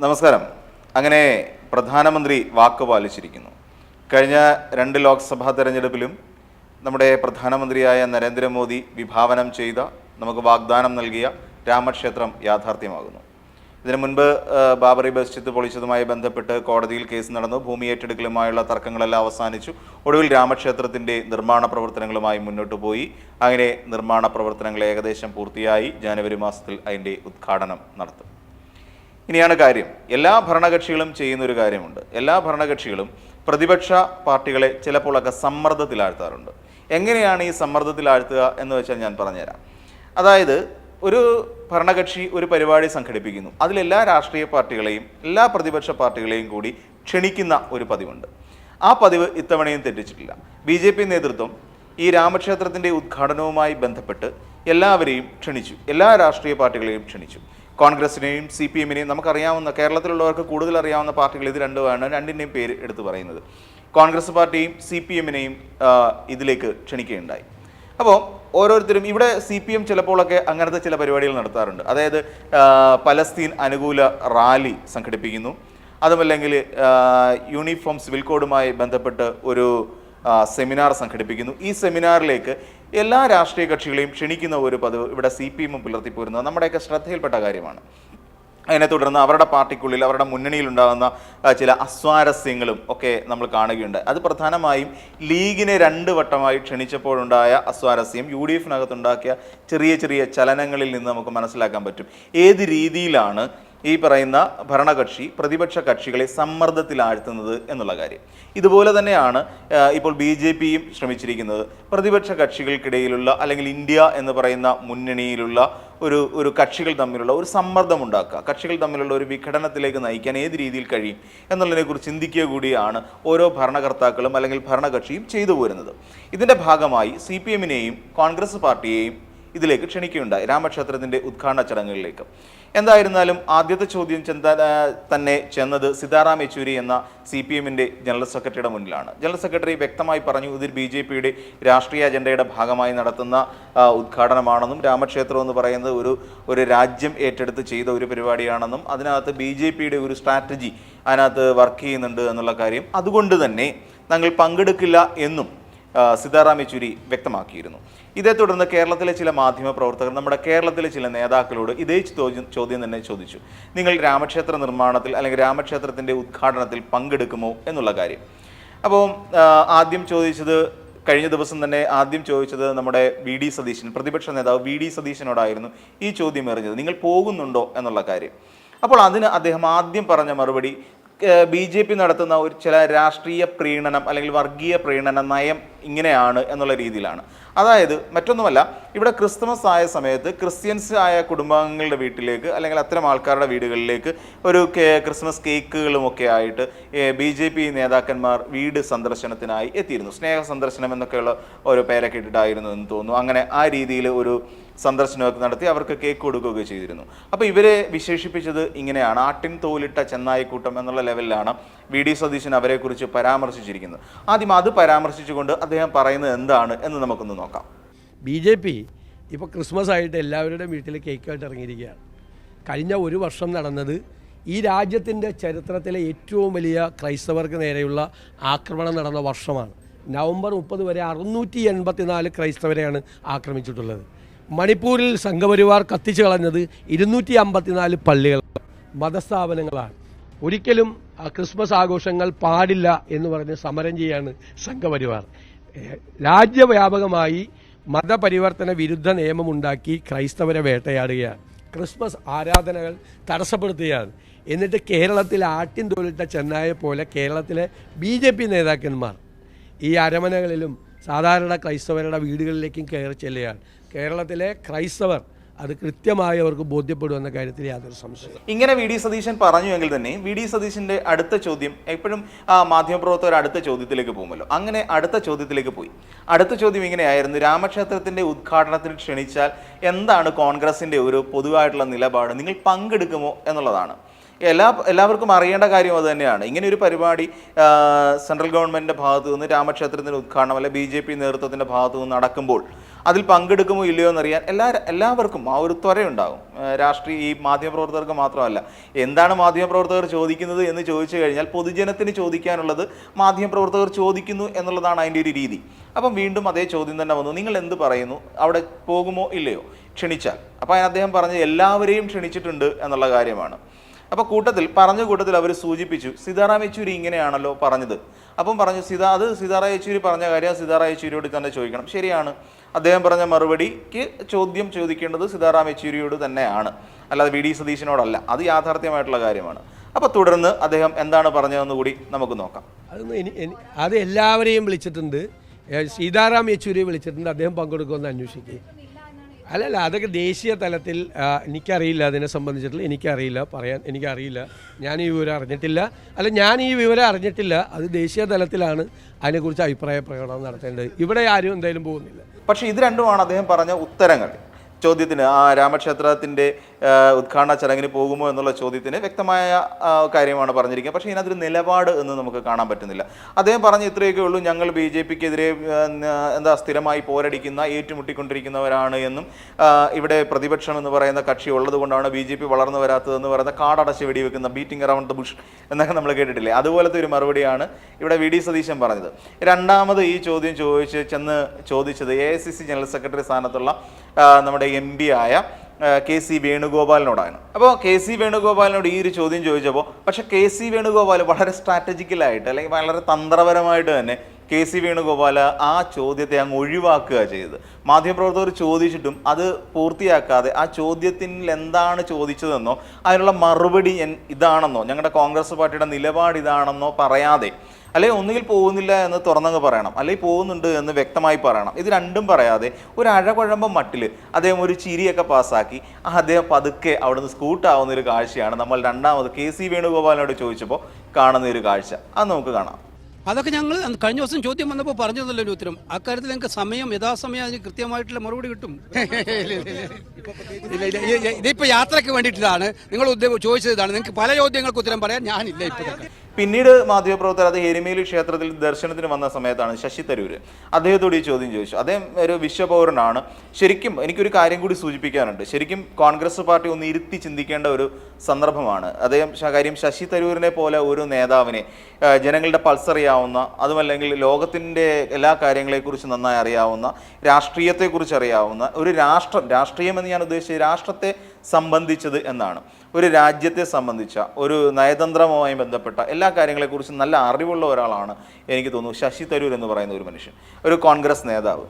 നമസ്കാരം. അങ്ങനെ പ്രധാനമന്ത്രി വാക്ക് പാലിച്ചിരിക്കുന്നു. കഴിഞ്ഞ രണ്ട് ലോക്സഭാ തെരഞ്ഞെടുപ്പിലും നമ്മുടെ പ്രധാനമന്ത്രിയായ നരേന്ദ്രമോദി വിഭാവനം ചെയ്ത നമുക്ക് വാഗ്ദാനം നൽകിയ രാമക്ഷേത്രം യാഥാർത്ഥ്യമാകുന്നു. ഇതിനു മുൻപ് ബാബറി ബസ്ജിത്ത് പൊളിച്ചതുമായി ബന്ധപ്പെട്ട് കോടതിയിൽ കേസ് നടന്നു. ഭൂമി ഏറ്റെടുക്കലുമായുള്ള തർക്കങ്ങളെല്ലാം അവസാനിച്ചു. ഒടുവിൽ രാമക്ഷേത്രത്തിന്റെ നിർമ്മാണ പ്രവർത്തനങ്ങളുമായി മുന്നോട്ട് പോയി. അങ്ങനെ നിർമ്മാണ പ്രവർത്തനങ്ങൾ ഏകദേശം പൂർത്തിയായി. ജനുവരി മാസത്തിൽ അതിന്റെ ഉദ്ഘാടനം നടത്തും. ഇനിയാണ് കാര്യം. എല്ലാ ഭരണകക്ഷികളും ചെയ്യുന്ന ഒരു കാര്യമുണ്ട്. എല്ലാ ഭരണകക്ഷികളും പ്രതിപക്ഷ പാർട്ടികളെ ചിലപ്പോഴൊക്കെ സമ്മർദ്ദത്തിലാഴ്ത്താറുണ്ട്. എങ്ങനെയാണ് ഈ സമ്മർദ്ദത്തിലാഴ്ത്തുക എന്ന് വെച്ചാൽ ഞാൻ പറഞ്ഞുതരാം. അതായത് ഒരു ഭരണകക്ഷി ഒരു പരിപാടി സംഘടിപ്പിക്കുന്നു. അതിലെല്ലാ രാഷ്ട്രീയ പാർട്ടികളെയും എല്ലാ പ്രതിപക്ഷ പാർട്ടികളെയും കൂടി ക്ഷണിക്കുന്ന ഒരു പതിവുണ്ട്. ആ പതിവ് ഇത്തവണയും തെറ്റിച്ചിട്ടില്ല. ബി ജെ പി നേതൃത്വം ഈ രാമക്ഷേത്രത്തിന്റെ ഉദ്ഘാടനവുമായി ബന്ധപ്പെട്ട് എല്ലാവരെയും ക്ഷണിച്ചു. എല്ലാ രാഷ്ട്രീയ പാർട്ടികളെയും ക്ഷണിച്ചു. കോൺഗ്രസിനെയും സി പി എമ്മിനെയും നമുക്കറിയാവുന്ന കേരളത്തിലുള്ളവർക്ക് കൂടുതൽ അറിയാവുന്ന പാർട്ടികൾ ഇത് രണ്ടുമാണ്. രണ്ടിന്റെയും പേര് എടുത്തു പറയുന്നത്. കോൺഗ്രസ് പാർട്ടിയും സി പി എമ്മിനെയും ഇതിലേക്ക് ക്ഷണിക്കുകയുണ്ടായി. അപ്പോൾ ഓരോരുത്തരും ഇവിടെ സി പി എം ചിലപ്പോഴൊക്കെ അങ്ങനത്തെ ചില പരിപാടികൾ നടത്താറുണ്ട്. അതായത് പലസ്തീൻ അനുകൂല റാലി സംഘടിപ്പിക്കുന്നു. അതുമല്ലെങ്കിൽ യൂണിഫോം സിവിൽ കോഡുമായി ബന്ധപ്പെട്ട് ഒരു സെമിനാർ സംഘടിപ്പിക്കുന്നു. ഈ സെമിനാറിലേക്ക് എല്ലാ രാഷ്ട്രീയ കക്ഷികളെയും ക്ഷണിക്കുന്ന ഒരു പതിവ് ഇവിടെ സി പി എമ്മും പുലർത്തിപ്പോരുന്നത് നമ്മുടെയൊക്കെ ശ്രദ്ധയിൽപ്പെട്ട കാര്യമാണ്. അതിനെ തുടർന്ന് അവരുടെ പാർട്ടിക്കുള്ളിൽ അവരുടെ മുന്നണിയിൽ ഉണ്ടാകുന്ന ചില അസ്വാരസ്യങ്ങളും ഒക്കെ നമ്മൾ കാണുകയുണ്ട്. അത് പ്രധാനമായും ലീഗിനെ രണ്ട് വട്ടമായി ക്ഷണിച്ചപ്പോഴുണ്ടായ അസ്വാരസ്യം യു ഡി എഫിനകത്തുണ്ടാക്കിയ ചെറിയ ചെറിയ ചലനങ്ങളിൽ നിന്ന് നമുക്ക് മനസ്സിലാക്കാൻ പറ്റും. ഏത് രീതിയിലാണ് ഈ പറയുന്ന ഭരണകക്ഷി പ്രതിപക്ഷ കക്ഷികളെ സമ്മർദ്ദത്തിലാഴ്ത്തുന്നത് എന്നുള്ള കാര്യം. ഇതുപോലെ തന്നെയാണ് ഇപ്പോൾ ബി ജെ പിയും ശ്രമിച്ചിരിക്കുന്നത്. പ്രതിപക്ഷ കക്ഷികൾക്കിടയിലുള്ള അല്ലെങ്കിൽ ഇന്ത്യ എന്ന് പറയുന്ന മുന്നണിയിലുള്ള ഒരു ഒരു കക്ഷികൾ തമ്മിലുള്ള ഒരു സമ്മർദ്ദം ഉണ്ടാക്കുക. കക്ഷികൾ തമ്മിലുള്ള ഒരു വിഘടനത്തിലേക്ക് നയിക്കാൻ ഏത് രീതിയിൽ കഴിയും എന്നുള്ളതിനെക്കുറിച്ച് ചിന്തിക്കുക കൂടിയാണ് ഓരോ ഭരണകർത്താക്കളും അല്ലെങ്കിൽ ഭരണകക്ഷിയും ചെയ്തു പോരുന്നത്. ഇതിന്റെ ഭാഗമായി സി പി എമ്മിനെയും കോൺഗ്രസ് പാർട്ടിയെയും ഇതിലേക്ക് ക്ഷണിക്കുകയുണ്ടായി. രാമക്ഷേത്രത്തിന്റെ ഉദ്ഘാടന ചടങ്ങുകളിലേക്ക്. എന്തായിരുന്നാലും ആദ്യത്തെ ചോദ്യം ചെന്ത തന്നെ ചെന്നത് സീതാറാം യെച്ചൂരി എന്ന സി പി എമ്മിന്റെ ജനറൽ സെക്രട്ടറിയുടെ മുന്നിലാണ്. ജനറൽ സെക്രട്ടറി വ്യക്തമായി പറഞ്ഞു ഇതിൽ ബി ജെ പിയുടെ രാഷ്ട്രീയ അജണ്ടയുടെ ഭാഗമായി നടത്തുന്ന ഉദ്ഘാടനമാണെന്നും രാമക്ഷേത്രം എന്ന് പറയുന്നത് ഒരു ഒരു രാജ്യം ഏറ്റെടുത്ത് ചെയ്ത ഒരു പരിപാടിയാണെന്നും അതിനകത്ത് ബി ജെ പിയുടെ ഒരു സ്ട്രാറ്റജി അതിനകത്ത് വർക്ക് ചെയ്യുന്നുണ്ട് എന്നുള്ള കാര്യം. അതുകൊണ്ട് തന്നെ തങ്ങൾ പങ്കെടുക്കില്ല എന്നും സീതാറാം യെച്ചൂരി വ്യക്തമാക്കിയിരുന്നു. ഇതേ തുടർന്ന് കേരളത്തിലെ ചില മാധ്യമ പ്രവർത്തകർ നമ്മുടെ കേരളത്തിലെ ചില നേതാക്കളോട് ഇതേ ചോദ്യം തന്നെ ചോദിച്ചു. നിങ്ങൾ രാമക്ഷേത്ര നിർമ്മാണത്തിൽ അല്ലെങ്കിൽ രാമക്ഷേത്രത്തിന്റെ ഉദ്ഘാടനത്തിൽ പങ്കെടുക്കുമോ? എന്നുള്ള കാര്യം. അപ്പോൾ ആദ്യം ചോദിച്ചത് കഴിഞ്ഞ ദിവസം തന്നെ ആദ്യം ചോദിച്ചത് നമ്മുടെ വി ഡി സതീശൻ പ്രതിപക്ഷ നേതാവ് വി ഡി സതീശനോടായിരുന്നു ഈ ചോദ്യം എറിഞ്ഞത്. നിങ്ങൾ പോകുന്നുണ്ടോ? എന്നുള്ള കാര്യം. അപ്പോൾ അതിന് അദ്ദേഹം ആദ്യം പറഞ്ഞ മറുപടി ബി ജെ പി നടത്തുന്ന ഒരു ചില രാഷ്ട്രീയ പ്രീണനം അല്ലെങ്കിൽ വർഗീയ പ്രീണന നയം ഇങ്ങനെയാണ് എന്നുള്ള രീതിയിലാണ്. അതായത് മറ്റൊന്നുമല്ല ഇവിടെ ക്രിസ്മസ് ആയ സമയത്ത് ക്രിസ്ത്യൻസ് ആയ കുടുംബാംഗങ്ങളുടെ വീട്ടിലേക്ക് അല്ലെങ്കിൽ അത്തരം ആൾക്കാരുടെ വീടുകളിലേക്ക് ഒരു ക്രിസ്മസ് കേക്കുകളുമൊക്കെ ആയിട്ട് ബി ജെ പി നേതാക്കന്മാർ വീട് സന്ദർശനത്തിനായി എത്തിയിരുന്നു. സ്നേഹ സന്ദർശനം എന്നൊക്കെയുള്ള ഓരോ പേരൊക്കെ ഇട്ടിട്ടായിരുന്നു എന്ന് തോന്നുന്നു. അങ്ങനെ ആ രീതിയിൽ ഒരു സന്ദർശനമൊക്കെ നടത്തി അവർക്ക് കേക്ക് കൊടുക്കുകയൊക്കെ ചെയ്തിരുന്നു. അപ്പോൾ ഇവരെ വിശേഷിപ്പിച്ചത് ഇങ്ങനെയാണ്. ആട്ടിൻ തോലിട്ട ചെന്നായിക്കൂട്ടം എന്നുള്ള ലെവലിലാണ് വി ഡി സതീശൻ അവരെക്കുറിച്ച് പരാമർശിച്ചിരിക്കുന്നത്. ആദ്യം അത് പരാമർശിച്ചുകൊണ്ട് അദ്ദേഹം പറയുന്നത് എന്താണ് എന്ന് നമുക്കൊന്ന് നോക്കാം. ബി ജെ പി ഇപ്പോൾ ക്രിസ്മസ് ആയിട്ട് എല്ലാവരുടെയും വീട്ടിൽ കേക്കായിട്ട് ഇറങ്ങിയിരിക്കുകയാണ്. കഴിഞ്ഞ ഒരു വർഷം നടന്നത് ഈ രാജ്യത്തിന്റെ ചരിത്രത്തിലെ ഏറ്റവും വലിയ ക്രൈസ്തവർക്ക് നേരെയുള്ള ആക്രമണം നടന്ന വർഷമാണ്. നവംബർ മുപ്പത് വരെ അറുന്നൂറ്റി എൺപത്തിനാല് ക്രൈസ്തവരെയാണ് ആക്രമിച്ചിട്ടുള്ളത്. മണിപ്പൂരിൽ സംഘപരിവാർ കത്തിച്ചു കളഞ്ഞത് ഇരുന്നൂറ്റി അമ്പത്തിനാല് പള്ളികൾ മതസ്ഥാപനങ്ങളാണ്. ഒരിക്കലും ക്രിസ്മസ് ആഘോഷങ്ങൾ പാടില്ല എന്ന് പറഞ്ഞ് സമരം ചെയ്യാണ് സംഘപരിവാർ. രാജ്യവ്യാപകമായി മതപരിവർത്തന വിരുദ്ധ നിയമമുണ്ടാക്കി ക്രൈസ്തവരെ വേട്ടയാടുകയാണ്. ക്രിസ്മസ് ആരാധനകൾ തടസ്സപ്പെടുത്തുകയാണ്. എന്നിട്ട് കേരളത്തിൽ ആട്ടിൻ തോലിട്ട ചെന്നായ പോലെ കേരളത്തിലെ ബി ജെ പി നേതാക്കന്മാർ ഈ അരമനകളിലും സാധാരണ ക്രൈസ്തവരുടെ വീടുകളിലേക്കും കയറി ചെല്ലുകയാണ്. കേരളത്തിലെ ക്രൈസ്തവർ അത് കൃത്യമായി അവർക്ക് ബോധ്യപ്പെടുമെന്ന കാര്യത്തിൽ യാതൊരു സംശയം ഇങ്ങനെ വി ഡി സതീശൻ പറഞ്ഞു എങ്കിൽ തന്നെ വി ഡി സതീശന്റെ അടുത്ത ചോദ്യം എപ്പോഴും മാധ്യമപ്രവർത്തകർ അടുത്ത ചോദ്യത്തിലേക്ക് പോകുമല്ലോ. അങ്ങനെ അടുത്ത ചോദ്യത്തിലേക്ക് പോയി. അടുത്ത ചോദ്യം ഇങ്ങനെയായിരുന്നു. രാമക്ഷേത്രത്തിന്റെ ഉദ്ഘാടനത്തിന് ക്ഷണിച്ചാൽ എന്താണ് കോൺഗ്രസിന്റെ ഒരു പൊതുവായിട്ടുള്ള നിലപാട്? നിങ്ങൾ പങ്കെടുക്കുമോ എന്നുള്ളതാണ്. എല്ലാ എല്ലാവർക്കും അറിയേണ്ട കാര്യം അത് തന്നെയാണ്. ഇങ്ങനെ ഒരു പരിപാടി സെൻട്രൽ ഗവൺമെന്റിന്റെ ഭാഗത്തു നിന്ന് രാമക്ഷേത്രത്തിന്റെ ഉദ്ഘാടനം അല്ലെ ബി ജെ പി നേതൃത്വത്തിന്റെ ഭാഗത്തു നിന്ന് നടക്കുമ്പോൾ അതിൽ പങ്കെടുക്കുമോ ഇല്ലയോ എന്നറിയാൻ എല്ലാ എല്ലാവർക്കും ആ ഒരു ത്വരയുണ്ടാകും. രാഷ്ട്രീയ ഈ മാധ്യമപ്രവർത്തകർക്ക് മാത്രമല്ല. എന്താണ് മാധ്യമപ്രവർത്തകർ ചോദിക്കുന്നത് എന്ന് ചോദിച്ചു കഴിഞ്ഞാൽ പൊതുജനത്തിന് ചോദിക്കാനുള്ളത് മാധ്യമപ്രവർത്തകർ ചോദിക്കുന്നു എന്നുള്ളതാണ് അതിന്റെ ഒരു രീതി. അപ്പം വീണ്ടും അതേ ചോദ്യം തന്നെ വന്നു. നിങ്ങൾ എന്ത് പറയുന്നു? അവിടെ പോകുമോ ഇല്ലയോ? ക്ഷണിച്ചാൽ. അപ്പോൾ അതിന് അദ്ദേഹം പറഞ്ഞ് എല്ലാവരെയും ക്ഷണിച്ചിട്ടുണ്ട് എന്നുള്ള കാര്യമാണ്. അപ്പോൾ കൂട്ടത്തിൽ പറഞ്ഞ കൂട്ടത്തിൽ അവർ സൂചിപ്പിച്ചു സീതാറാം യെച്ചൂരി ഇങ്ങനെയാണല്ലോ പറഞ്ഞത്. അപ്പം പറഞ്ഞു സീതാ അത് സീതാറാം യെച്ചൂരി പറഞ്ഞ കാര്യം സീതാറാം യെച്ചൂരിയോട് തന്നെ ചോദിക്കണം. ശരിയാണ്. അദ്ദേഹം പറഞ്ഞ മറുപടിക്ക് ചോദ്യം ചോദിക്കേണ്ടത് സീതാറാം യെച്ചൂരിയോട് തന്നെയാണ്. അല്ലാതെ വി ഡി സതീശനോടല്ല. അത് യാഥാർത്ഥ്യമായിട്ടുള്ള കാര്യമാണ്. അപ്പോൾ തുടർന്ന് അദ്ദേഹം എന്താണ് പറഞ്ഞതെന്ന് കൂടി നമുക്ക് നോക്കാം. അത് എല്ലാവരെയും വിളിച്ചിട്ടുണ്ട്. സീതാറാം യെച്ചൂരിയെ വിളിച്ചിട്ടുണ്ട്. അദ്ദേഹം പങ്കെടുക്കുമെന്ന് അന്വേഷിക്കുക അല്ലല്ല അതൊക്കെ ദേശീയ തലത്തിൽ എനിക്കറിയില്ല അതിനെ സംബന്ധിച്ചിട്ടുള്ള എനിക്കറിയില്ല പറയാൻ എനിക്കറിയില്ല. ഞാൻ ഈ വിവരം അറിഞ്ഞിട്ടില്ല. അല്ല ഞാൻ ഈ വിവരം അറിഞ്ഞിട്ടില്ല. അത് ദേശീയ തലത്തിലാണ് അതിനെക്കുറിച്ച് അഭിപ്രായ പ്രകടനം നടത്തേണ്ടത്. ഇവിടെ ആരും എന്തായാലും പോകുന്നില്ല. പക്ഷേ ഇത് രണ്ടുമാണ് അദ്ദേഹം പറഞ്ഞ ഉത്തരങ്ങൾ. ചോദ്യത്തിന് ആ രാമക്ഷേത്രത്തിന്റെ ഉദ്ഘാടന ചടങ്ങിന് പോകുമോ എന്നുള്ള ചോദ്യത്തിന് വ്യക്തമായ കാര്യമാണ് പറഞ്ഞിരിക്കുക പക്ഷേ ഇതിനകത്തൊരു നിലപാട് എന്ന് നമുക്ക് കാണാൻ പറ്റുന്നില്ല. അദ്ദേഹം പറഞ്ഞ ഇത്രയൊക്കെ ഉള്ളൂ ഞങ്ങൾ ബി ജെ പിക്കെതിരെ എന്താ സ്ഥിരമായി പോരടിക്കുന്ന ഏറ്റുമുട്ടിക്കൊണ്ടിരിക്കുന്നവരാണ് എന്നും ഇവിടെ പ്രതിപക്ഷം എന്ന് പറയുന്ന കക്ഷി ഉള്ളത് കൊണ്ടാണ് ബി ജെ പി വളർന്നു വരാത്തതെന്ന് പറയുന്ന കാടടച്ച് വെടിവെക്കുന്ന ബീറ്റിംഗ് അറൗണ്ട് ദ ബുഷ് എന്നൊക്കെ നമ്മൾ കേട്ടിട്ടില്ലേ? അതുപോലത്തെ ഒരു മറുപടിയാണ് ഇവിടെ വി ഡി സതീശൻ പറഞ്ഞത്. രണ്ടാമത് ഈ ചോദ്യം ചോദിച്ച് ചെന്ന് ചോദിച്ചത് A I C C general secretary സ്ഥാനത്തുള്ള ആ, നമ്മുടെ എം പി ആയ കെ സി വേണുഗോപാലിനോടാണ്. അപ്പോൾ കെ സി വേണുഗോപാലിനോട് ഈ ഒരു ചോദ്യം ചോദിച്ചപ്പോൾ പക്ഷെ കെ സി വേണുഗോപാൽ വളരെ സ്ട്രാറ്റജിക്കലായിട്ട് അല്ലെങ്കിൽ വളരെ തന്ത്രപരമായിട്ട് തന്നെ കെ സി വേണുഗോപാൽ ആ ചോദ്യത്തെ അങ്ങ് ഒഴിവാക്കുക ചെയ്തത്. മാധ്യമപ്രവർത്തകർ ചോദിച്ചിട്ടും അത് പൂർത്തിയാക്കാതെ ആ ചോദ്യത്തിൽ എന്താണ് ചോദിച്ചതെന്നോ അതിനുള്ള മറുപടി ഇതാണെന്നോ ഞങ്ങളുടെ കോൺഗ്രസ് പാർട്ടിയുടെ നിലപാട് ഇതാണെന്നോ പറയാതെ അല്ലെങ്കിൽ ഒന്നുകിൽ പോകുന്നില്ല എന്ന് തുറന്നങ്ങ് പറയണം അല്ലെങ്കിൽ പോകുന്നുണ്ട് എന്ന് വ്യക്തമായി പറയണം. ഇത് രണ്ടും പറയാതെ ഒരു അഴകുഴമ്പം മട്ടിൽ അദ്ദേഹം ഒരു ചിരിയൊക്കെ പാസ്സാക്കി. അദ്ദേഹം പതുക്കെ അവിടുന്ന് സ്കൂട്ടാവുന്ന ഒരു കാഴ്ചയാണ് നമ്മൾ രണ്ടാമത് കെ സി വേണുഗോപാലിനോട് ചോദിച്ചപ്പോൾ കാണുന്ന ഒരു കാഴ്ച. അത് നമുക്ക് കാണാം. അതൊക്കെ ഞങ്ങൾ കഴിഞ്ഞ ദിവസം ചോദ്യം വന്നപ്പോൾ പറഞ്ഞതല്ലോ ഒരു ഉത്തരം. അക്കാര്യത്തിൽ ഞങ്ങൾക്ക് സമയം യഥാസമയം അതിന് കൃത്യമായിട്ടുള്ള മറുപടി കിട്ടും. ഇല്ല, ഇല്ല, ഇല്ല, ഇതിപ്പോ യാത്രയ്ക്ക് വേണ്ടിയിട്ടാണ്. നിങ്ങൾ ചോദിച്ചത് ഇതാണ് നിങ്ങൾക്ക് പല ചോദ്യങ്ങൾക്ക് ഉത്തരം പറയാൻ ഞാനില്ല ഇപ്പൊ. പിന്നീട് മാധ്യമപ്രവർത്തകർ അത് എരുമേലി ക്ഷേത്രത്തിൽ ദർശനത്തിന് വന്ന സമയത്താണ് ശശി തരൂര് അദ്ദേഹത്തോട് ഈ ചോദ്യം ചോദിച്ചു. അദ്ദേഹം ഒരു വിശ്വപൗരനാണ്. ശരിക്കും എനിക്കൊരു കാര്യം കൂടി സൂചിപ്പിക്കാനുണ്ട്. ശരിക്കും കോൺഗ്രസ് പാർട്ടി ഒന്ന് ഇരുത്തി ചിന്തിക്കേണ്ട ഒരു സന്ദർഭമാണ്. അദ്ദേഹം കാര്യം ശശി തരൂരിനെ പോലെ ഒരു നേതാവിനെ ജനങ്ങളുടെ പൾസ് അറിയാവുന്ന അതുമല്ലെങ്കിൽ ലോകത്തിന്റെ എല്ലാ കാര്യങ്ങളെക്കുറിച്ച് നന്നായി അറിയാവുന്ന രാഷ്ട്രീയത്തെക്കുറിച്ച് അറിയാവുന്ന ഒരു രാഷ്ട്രം രാഷ്ട്രീയം എന്ന് ഞാൻ ഉദ്ദേശിച്ച രാഷ്ട്രത്തെ സംബന്ധിച്ചത് എന്നാണ്. ഒരു രാജ്യത്തെ സംബന്ധിച്ച ഒരു നയതന്ത്രവുമായി ബന്ധപ്പെട്ട എല്ലാ കാര്യങ്ങളെക്കുറിച്ചും നല്ല അറിവുള്ള ഒരാളാണ് എനിക്ക് തോന്നുന്നു ശശി തരൂർ എന്ന് പറയുന്ന ഒരു മനുഷ്യൻ ഒരു കോൺഗ്രസ് നേതാവ്.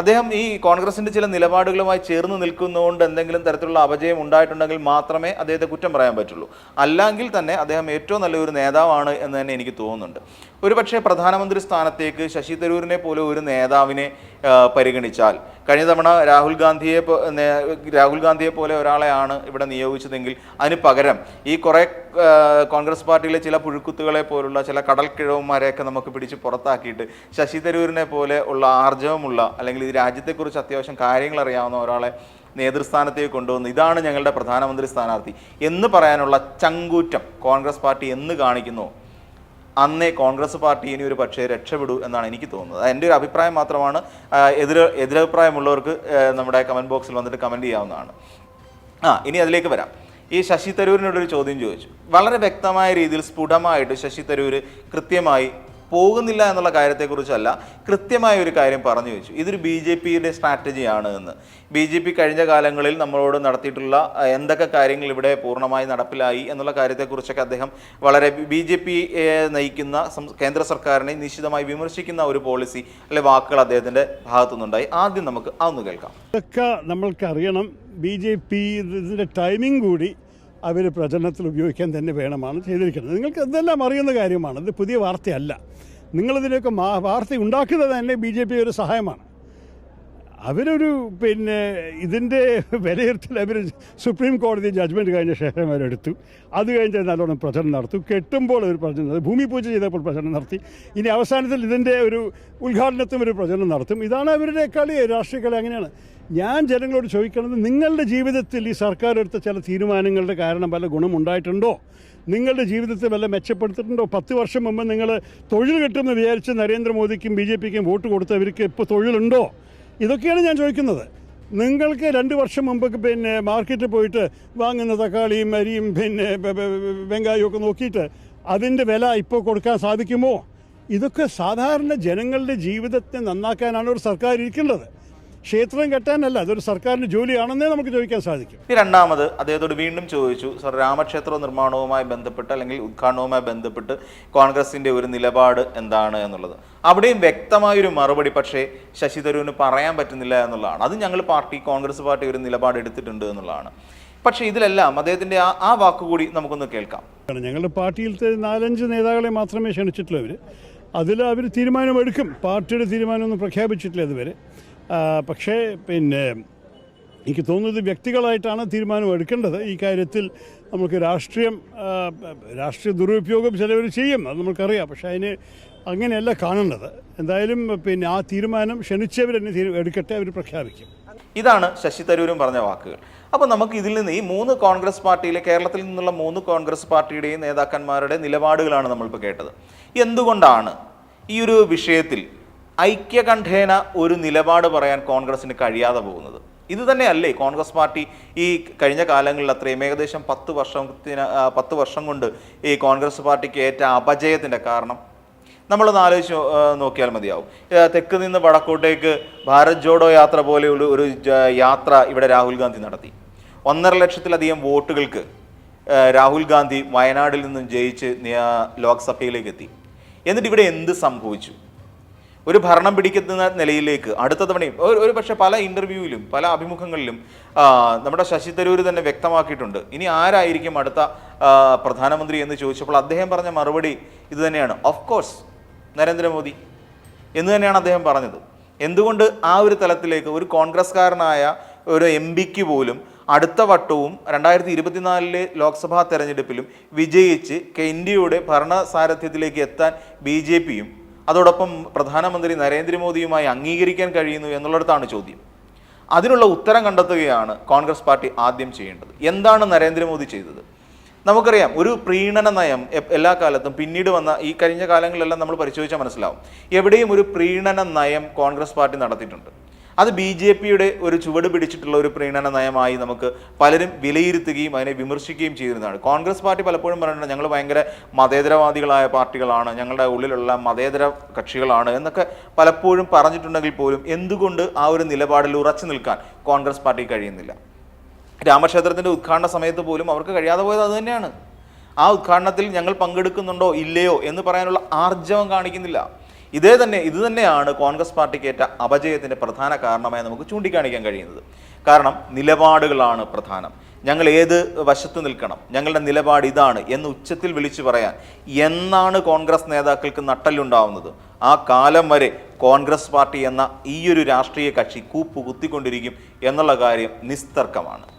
അദ്ദേഹം ഈ കോൺഗ്രസിന്റെ ചില നിലപാടുകളുമായി ചേർന്ന് നിൽക്കുന്നതുകൊണ്ട് എന്തെങ്കിലും തരത്തിലുള്ള അപജയം ഉണ്ടായിട്ടുണ്ടെങ്കിൽ മാത്രമേ അദ്ദേഹത്തെ കുറ്റം പറയാൻ പറ്റുള്ളൂ. അല്ലെങ്കിൽ തന്നെ അദ്ദേഹം ഏറ്റവും നല്ലൊരു നേതാവാണ് എന്ന് തന്നെ എനിക്ക് തോന്നുന്നുണ്ട്. ഒരുപക്ഷെ പ്രധാനമന്ത്രി സ്ഥാനത്തേക്ക് ശശി തരൂരിനെ പോലെ ഒരു നേതാവിനെ പരിഗണിച്ചാൽ. കഴിഞ്ഞ തവണ രാഹുൽ ഗാന്ധിയെ രാഹുൽ ഗാന്ധിയെ പോലെ ഒരാളെയാണ് ഇവിടെ നിയോഗിച്ചതെങ്കിൽ അതിന് പകരം ഈ കുറേ കോൺഗ്രസ് പാർട്ടിയിലെ ചില പുഴുക്കുത്തുകളെ പോലുള്ള ചില കടൽക്കിഴവന്മാരെയൊക്കെ നമുക്ക് പിടിച്ച് പുറത്താക്കിയിട്ട് ശശി തരൂരിനെ പോലെ ഉള്ള ആർജവമുള്ള അല്ലെങ്കിൽ ഈ രാജ്യത്തെക്കുറിച്ച് അത്യാവശ്യം കാര്യങ്ങൾ അറിയാവുന്ന ഒരാളെ നേതൃസ്ഥാനത്തേക്ക് കൊണ്ടുവന്ന് ഇതാണ് ഞങ്ങളുടെ പ്രധാനമന്ത്രി സ്ഥാനാർത്ഥി എന്ന് പറയാനുള്ള ചങ്കൂറ്റം കോൺഗ്രസ് പാർട്ടി എന്ന് കാണിക്കുന്നു. അന്നേ കോൺഗ്രസ് പാർട്ടി ഇനി ഒരു പക്ഷേ രക്ഷപ്പെടൂ എന്നാണ് എനിക്ക് തോന്നുന്നത്. എന്റെ ഒരു അഭിപ്രായം മാത്രമാണ് എതിർ എതിര് എതിരഭിപ്രായമുള്ളവർക്ക് നമ്മുടെ കമന്റ് ബോക്സിൽ വന്നിട്ട് കമന്റ് ചെയ്യാവുന്നതാണ്. ആ ഇനി അതിലേക്ക് വരാം. ഈ ശശി തരൂരിനോടൊരു ചോദ്യം ചോദിച്ചു. വളരെ വ്യക്തമായ രീതിയിൽ സ്ഫുടമായിട്ട് ശശി തരൂർ കൃത്യമായി പോകുന്നില്ല എന്നുള്ള കാര്യത്തെക്കുറിച്ചല്ല കൃത്യമായ ഒരു കാര്യം പറഞ്ഞു വെച്ചു. ഇതൊരു ബി ജെ പിയുടെ സ്ട്രാറ്റജിയാണ് എന്ന്. ബി ജെ പി കഴിഞ്ഞ കാലങ്ങളിൽ നമ്മളോട് നടത്തിയിട്ടുള്ള എന്തൊക്കെ കാര്യങ്ങൾ ഇവിടെ പൂർണമായി നടപ്പിലായി എന്നുള്ള കാര്യത്തെക്കുറിച്ചൊക്കെ അദ്ദേഹം വളരെ ബി ജെ പി നയിക്കുന്ന കേന്ദ്ര സർക്കാരിനെ നിശ്ചിതമായി വിമർശിക്കുന്ന ഒരു പോളിസി അല്ലെ വാക്കുകൾ അദ്ദേഹത്തിന്റെ ഭാഗത്തുനിന്നുണ്ടായി. ആദ്യം നമുക്ക് അതൊന്ന് കേൾക്കാം. ഇതൊക്കെ നമ്മൾക്ക് അറിയണം. ബി ജെ പി ഇതിന്റെ ടൈമിംഗ് കൂടി അവർ പ്രചരണത്തിൽ ഉപയോഗിക്കാൻ തന്നെ വേണമാണ് ചെയ്തിരിക്കുന്നത്. നിങ്ങൾക്ക് ഇതെല്ലാം അറിയുന്ന കാര്യമാണ്. ഇത് പുതിയ വാർത്തയല്ല. നിങ്ങളിതിനൊക്കെ വാർത്ത ഉണ്ടാക്കുന്നത് തന്നെ ബി ജെ പി ഒരു സഹായമാണ്. അവരൊരു പിന്നെ ഇതിന്റെ വിലയിരുത്തൽ അവർ സുപ്രീം കോടതി ജഡ്ജ്മെന്റ് കഴിഞ്ഞ ശേഷം അവരെടുത്തു അത് കഴിഞ്ഞ് നല്ലോണം പ്രചരണം നടത്തും. കെട്ടുമ്പോൾ അവർ പ്രചരണം നടത്തും. ഭൂമി പൂജ ചെയ്തപ്പോൾ പ്രചരണം നടത്തി. ഇനി അവസാനത്തിൽ ഇതിന്റെ ഒരു ഉദ്ഘാടനത്തും ഒരു പ്രചരണം നടത്തും. ഇതാണ് അവരുടെ കളി രാഷ്ട്രീയ കളി അങ്ങനെയാണ്. ഞാൻ ജനങ്ങളോട് ചോദിക്കുന്നത് നിങ്ങളുടെ ജീവിതത്തിൽ ഈ സർക്കാർ എടുത്ത ചില തീരുമാനങ്ങളുടെ കാരണം വല്ല ഗുണമുണ്ടായിട്ടുണ്ടോ നിങ്ങളുടെ ജീവിതത്തെ വല്ല മെച്ചപ്പെടുത്തിയിട്ടുണ്ടോ? പത്ത് വർഷം മുമ്പ് നിങ്ങൾ തൊഴിൽ കിട്ടുമെന്ന് വിചാരിച്ച് നരേന്ദ്രമോദിക്കും ബി ജെ പിക്കും വോട്ട് കൊടുത്തവർക്ക് ഇപ്പോൾ തൊഴിലുണ്ടോ? ഇതൊക്കെയാണ് ഞാൻ ചോദിക്കുന്നത്. നിങ്ങൾക്ക് രണ്ട് വർഷം മുമ്പ് പിന്നെ മാർക്കറ്റിൽ പോയിട്ട് വാങ്ങുന്ന തക്കാളിയും അരിയും പിന്നെ വെങ്കായവും ഒക്കെ നോക്കിയിട്ട് അതിന്റെ വില ഇപ്പോൾ കൊടുക്കാൻ സാധിക്കുമോ? ഇതൊക്കെ സാധാരണ ജനങ്ങളുടെ ജീവിതത്തെ നന്നാക്കാനാണ് ഒരു സർക്കാർ ഇരിക്കേണ്ടത് ക്ഷേത്രം കെട്ടാനല്ല അതൊരു സർക്കാരിന്റെ ജോലിയാണെന്നേ നമുക്ക് ചോദിക്കാൻ സാധിക്കും. രണ്ടാമത് അദ്ദേഹത്തോട് വീണ്ടും ചോദിച്ചു സർ രാമക്ഷേത്ര നിർമ്മാണവുമായി ബന്ധപ്പെട്ട് അല്ലെങ്കിൽ ഉദ്ഘാടനവുമായി ബന്ധപ്പെട്ട് കോൺഗ്രസിന്റെ ഒരു നിലപാട് എന്താണ് എന്നുള്ളത്? അവിടെയും വ്യക്തമായൊരു മറുപടി പക്ഷേ ശശി തരൂരിന് പറയാൻ പറ്റുന്നില്ല എന്നുള്ളതാണ്. അത് ഞങ്ങൾ പാർട്ടി കോൺഗ്രസ് പാർട്ടി ഒരു നിലപാട് എടുത്തിട്ടുണ്ട് എന്നുള്ളതാണ്. പക്ഷേ ഇതിലെല്ലാം അദ്ദേഹത്തിന്റെ ആ ആ വാക്കുകൂടി നമുക്കൊന്ന് കേൾക്കാം. ഞങ്ങളുടെ പാർട്ടിയിലത്തെ നാലഞ്ച് നേതാക്കളെ മാത്രമേ ക്ഷണിച്ചിട്ടുള്ളൂ അവർ അതിൽ അവർ തീരുമാനമെടുക്കും. പാർട്ടിയുടെ തീരുമാനമൊന്നും പ്രഖ്യാപിച്ചിട്ടില്ല ഇതുവരെ. പക്ഷേ പിന്നെ എനിക്ക് തോന്നുന്നത് വ്യക്തികളായിട്ടാണ് തീരുമാനം എടുക്കേണ്ടത്. ഈ കാര്യത്തിൽ നമുക്ക് രാഷ്ട്രീയം രാഷ്ട്രീയ ദുരുപയോഗം ചിലവർ ചെയ്യും അത് നമുക്കറിയാം. പക്ഷേ അതിന് അങ്ങനെയല്ല കാണേണ്ടത് എന്തായാലും പിന്നെ ആ തീരുമാനം ക്ഷണിച്ചവർ തന്നെ എടുക്കട്ടെ അവർ പ്രഖ്യാപിക്കും. ഇതാണ് ശശി തരൂരും പറഞ്ഞ വാക്കുകൾ. അപ്പോൾ നമുക്ക് ഇതിൽ നിന്ന് ഈ മൂന്ന് കോൺഗ്രസ് പാർട്ടിയിലെ കേരളത്തിൽ നിന്നുള്ള മൂന്ന് കോൺഗ്രസ് പാർട്ടിയുടെയും നേതാക്കന്മാരുടെ നിലപാടുകളാണ് നമ്മളിപ്പോൾ കേട്ടത്. എന്തുകൊണ്ടാണ് ഈ ഒരു വിഷയത്തിൽ ഐക്യകണ്ഠേന ഒരു നിലപാട് പറയാൻ കോൺഗ്രസിന് കഴിയാതെ പോകുന്നത്. ഇത് തന്നെയല്ലേ കോൺഗ്രസ് പാർട്ടി ഈ കഴിഞ്ഞ കാലങ്ങളിൽ അത്രയും ഏകദേശം പത്ത് വർഷത്തിന് പത്ത് വർഷം കൊണ്ട് ഈ കോൺഗ്രസ് പാർട്ടിക്ക് ഏറ്റ അപജയത്തിന്റെ കാരണം? നമ്മളൊന്ന് ആലോചിച്ച് നോക്കിയാൽ മതിയാവും. തെക്ക് നിന്ന് വടക്കോട്ടേക്ക് ഭാരത് ജോഡോ യാത്ര പോലെയുള്ള ഒരു ഒരു യാത്ര ഇവിടെ രാഹുൽ ഗാന്ധി നടത്തി. ഒന്നര ലക്ഷത്തിലധികം വോട്ടുകൾക്ക് രാഹുൽ ഗാന്ധി വയനാടിൽ നിന്നും ജയിച്ച് ലോക്സഭയിലേക്ക് എത്തി. എന്നിട്ട് ഇവിടെ എന്ത് സംഭവിച്ചു? ഒരു ഭരണം പിടിക്കുന്ന നിലയിലേക്ക് അടുത്ത തവണയും ഒരു- പക്ഷെ പല ഇന്റർവ്യൂവിലും പല അഭിമുഖങ്ങളിലും നമ്മുടെ ശശി തരൂർ തന്നെ വ്യക്തമാക്കിയിട്ടുണ്ട്. ഇനി ആരായിരിക്കും അടുത്ത പ്രധാനമന്ത്രി എന്ന് ചോദിച്ചപ്പോൾ അദ്ദേഹം പറഞ്ഞ മറുപടി ഇത് തന്നെയാണ്. ഓഫ് കോഴ്സ് നരേന്ദ്രമോദി എന്ന് തന്നെയാണ് അദ്ദേഹം പറഞ്ഞത്. എന്തുകൊണ്ട് ആ ഒരു തലത്തിലേക്ക് ഒരു കോൺഗ്രസ്കാരനായ ഒരു എം പിക്ക് പോലും അടുത്ത വട്ടവും രണ്ടായിരത്തി ഇരുപത്തിനാലിലെ ലോക്സഭാ തെരഞ്ഞെടുപ്പിലും വിജയിച്ച് ഇന്ത്യയുടെ ഭരണ ഭരണസാരഥ്യത്തിലേക്ക് എത്താൻ ബി ജെ പിയും അതോടൊപ്പം പ്രധാനമന്ത്രി നരേന്ദ്രമോദിയുമായി അംഗീകരിക്കാൻ കഴിയുന്നു എന്നുള്ളിടത്താണ് ചോദ്യം. അതിനുള്ള ഉത്തരം കണ്ടെത്തുകയാണ് കോൺഗ്രസ് പാർട്ടി ആദ്യം ചെയ്യേണ്ടത്. എന്താണ് നരേന്ദ്രമോദി ചെയ്തത്? നമുക്കറിയാം ഒരു പ്രീണന നയം എല്ലാ കാലത്തും പിന്നീട് വന്ന ഈ കഴിഞ്ഞ കാലങ്ങളിലെല്ലാം നമ്മൾ പരിശോധിച്ചാൽ മനസ്സിലാവും. എവിടെയും ഒരു പ്രീണന നയം കോൺഗ്രസ് പാർട്ടി നടത്തിയിട്ടുണ്ട്. അത് ബി ജെ പിയുടെ ഒരു ചുവട് പിടിച്ചിട്ടുള്ള ഒരു പ്രീണന നയമായി നമുക്ക് പലരും വിലയിരുത്തുകയും അതിനെ വിമർശിക്കുകയും ചെയ്തിരുന്നതാണ്. കോൺഗ്രസ് പാർട്ടി പലപ്പോഴും പറഞ്ഞിട്ടുണ്ട് ഞങ്ങൾ ഭയങ്കര മതേതരവാദികളായ പാർട്ടികളാണ് ഞങ്ങളുടെ ഉള്ളിലുള്ള മതേതര കക്ഷികളാണ് എന്നൊക്കെ പലപ്പോഴും പറഞ്ഞിട്ടുണ്ടെങ്കിൽ പോലും എന്തുകൊണ്ട് ആ ഒരു നിലപാടിൽ ഉറച്ചു നിൽക്കാൻ കോൺഗ്രസ് പാർട്ടി കഴിയുന്നില്ല? രാമക്ഷേത്രത്തിന്റെ ഉദ്ഘാടന സമയത്ത് പോലും അവർക്ക് കഴിയാതെ പോയത് അത് തന്നെയാണ്. ആ ഉദ്ഘാടനത്തിൽ ഞങ്ങൾ പങ്കെടുക്കുന്നുണ്ടോ ഇല്ലയോ എന്ന് പറയാനുള്ള ആർജവം കാണിക്കുന്നില്ല. ഇതേ തന്നെ ഇത് തന്നെയാണ് കോൺഗ്രസ് പാർട്ടിക്കേറ്റ അപജയത്തിന്റെ പ്രധാന കാരണമായി നമുക്ക് ചൂണ്ടിക്കാണിക്കാൻ കഴിയുന്നത്. കാരണം നിലപാടുകളാണ് പ്രധാനം. ഞങ്ങൾ ഏത് വശത്ത് നിൽക്കണം ഞങ്ങളുടെ നിലപാട് ഇതാണ് എന്ന് ഉച്ചത്തിൽ വിളിച്ചു പറയാൻ എന്നാണ് കോൺഗ്രസ് നേതാക്കൾക്ക് നട്ടലുണ്ടാവുന്നത്. ആ കാലം വരെ കോൺഗ്രസ് പാർട്ടി എന്ന ഈയൊരു രാഷ്ട്രീയ കക്ഷി കൂപ്പ് കുത്തിക്കൊണ്ടിരിക്കും എന്നുള്ള കാര്യം നിസ്തർക്കമാണ്.